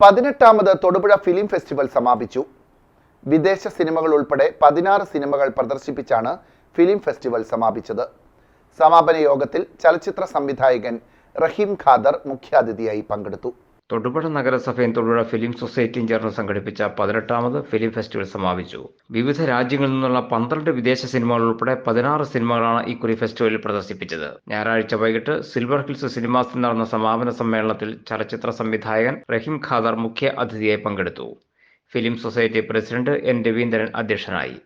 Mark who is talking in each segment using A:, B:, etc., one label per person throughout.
A: പതിനെട്ടാമത് Thodupuzha film festival സമാപിച്ചു. വിദേശ സിനിമകൾ ഉൾപ്പെടെ പതിനാറ് സിനിമകൾ പ്രദർശിപ്പിച്ചാണ് ഫിലിം ഫെസ്റ്റിവൽ സമാപിച്ചത്. സമാപന യോഗത്തിൽ ചലച്ചിത്ര സംവിധായകൻ റഹീം ഖാദർ മുഖ്യാതിഥിയായി പങ്കെടുത്തു.
B: തൊടുപുഴ നഗരസഭയും തൊടുപുഴ ഫിലിം സൊസൈറ്റിയും ചേർന്ന് സംഘടിപ്പിച്ച പതിനെട്ടാമത് ഫിലിം ഫെസ്റ്റിവൽ സമാപിച്ചു. വിവിധ രാജ്യങ്ങളിൽ നിന്നുള്ള പന്ത്രണ്ട് വിദേശ സിനിമകൾ ഉൾപ്പെടെ പതിനാറ് സിനിമകളാണ് ഇക്കുറി ഫെസ്റ്റിവലിൽ പ്രദർശിപ്പിച്ചത്. ഞായറാഴ്ച വൈകിട്ട് സിൽവർ ഹിൽസ് സിനിമാസിൽ നടന്ന സമാപന സമ്മേളനത്തിൽ ചലച്ചിത്ര സംവിധായകൻ റഹീം ഖാദർ മുഖ്യ അതിഥിയായി പങ്കെടുത്തു. Film society president N Raveendran അധ്യക്ഷനായി.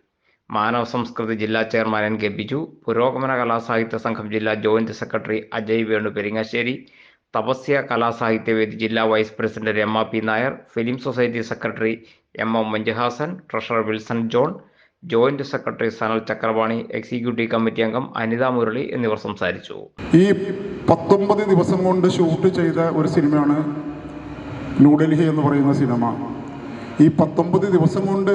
B: മാനവ സംസ്കൃതി ജില്ലാ ചെയർമാൻ എൻ കെ ബിജു പുരോഗമന കലാസാഹിത്യ സംഘം ജില്ലാ ജോയിന്റ് സെക്രട്ടറി അജയ് വേണു പെരിങ്ങശ്ശേരി തപസ്യ കലാസാഹിത്യവേദി ജില്ലാ vice president Rama P Nair film society secretary M M Manjuhasan treasurer Wilson John joint secretary Sanal Chakravani executive committee അംഗം അനിത മുരളി എന്നിവർ സംസാരിച്ചു.
C: ഈ പത്തൊമ്പത് ദിവസം കൊണ്ട് ഷൂട്ട് ചെയ്ത ഒരു സിനിമയാണ് ന്യൂഡൽഹി എന്ന് പറയുന്ന സിനിമ. ഈ പത്തൊമ്പത് ദിവസം കൊണ്ട്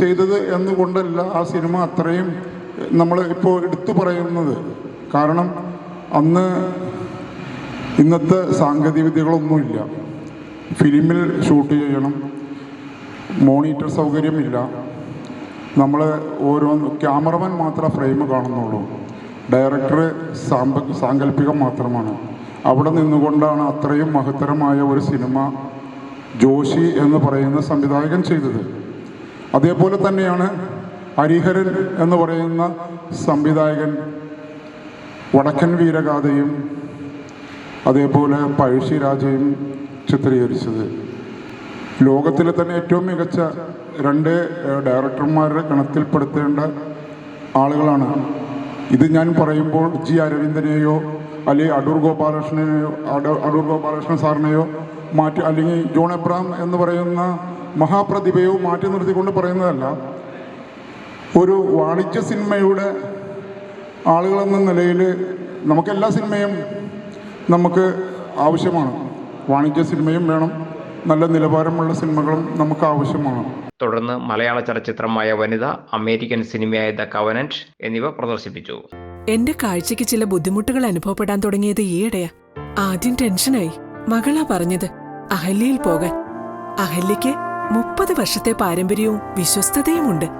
C: ചെയ്തത് എന്നുകൊണ്ടല്ല ആ സിനിമ അത്രയും നമ്മൾ ഇപ്പോൾ എടുത്തു പറയുന്നത്. കാരണം അന്ന് ഇന്നത്തെ സാങ്കേതിക വിദ്യകളൊന്നുമില്ല ഫിലിമിൽ ഷൂട്ട് ചെയ്യണം. മോണിറ്റർ സൗകര്യമില്ല. നമ്മൾ ഓരോ ക്യാമറമാൻ മാത്രം ഫ്രെയിം കാണുന്നുള്ളൂ. ഡയറക്ടർ സാമ്പ സാങ്കല്പികം മാത്രമാണ്. അവിടെ നിന്നുകൊണ്ടാണ് അത്രയും മഹത്തരമായ ഒരു സിനിമ ജോഷി എന്ന് പറയുന്ന സംവിധായകൻ ചെയ്തത്. അതേപോലെ തന്നെയാണ് ഹരിഹരൻ എന്ന് പറയുന്ന സംവിധായകൻ വടക്കൻ വീരഗാഥയും അതേപോലെ പഴശ്ശിരാജയും ചിത്രീകരിച്ചത്. ലോകത്തിലെ തന്നെ ഏറ്റവും മികച്ച രണ്ട് ഡയറക്ടർമാരുടെ ഗണത്തിൽപ്പെടുത്തേണ്ട ആളുകളാണ്. ഇത് ഞാൻ പറയുമ്പോൾ ജി അരവിന്ദനെയോ അല്ലെങ്കിൽ അടൂർ ഗോപാലകൃഷ്ണനെയോ അട- അടൂർ ഗോപാലകൃഷ്ണൻ സാറിനെയോ മാറ്റി അല്ലെങ്കിൽ ജോൺ എബ്രാം എന്ന് പറയുന്ന മഹാപ്രതിഭയോ മാറ്റി നിർത്തിക്കൊണ്ട് പറയുന്നതല്ല. ഒരു വാണിജ്യ സിനിമയുടെ ആളുകളെന്ന നിലയിൽ നമുക്കെല്ലാ സിനിമയും നമുക്ക് ആവശ്യമാണ്. വാണിജ്യ സിനിമയും വേണം. നല്ല നിലവാരമുള്ള സിനിമകളും നമുക്ക് ആവശ്യമാണ്.
B: തുടർന്ന് മലയാള ചലച്ചിത്രമായ വനിത അമേരിക്കൻ സിനിമയായ ദ കവനന്റ് എന്നിവ പ്രദർശിപ്പിച്ചു.
D: എന്റെ കാഴ്ചയ്ക്ക് ചില ബുദ്ധിമുട്ടുകൾ അനുഭവപ്പെടാൻ തുടങ്ങിയത് ഈയിടെയാ. ആദ്യം ടെൻഷനായി. മകളാ പറഞ്ഞത് അഹല്യയിൽ പോകാൻ. അഹല്യയ്ക്ക് മുപ്പത് വർഷത്തെ പാരമ്പര്യവും വിശ്വസ്തതയുമുണ്ട്.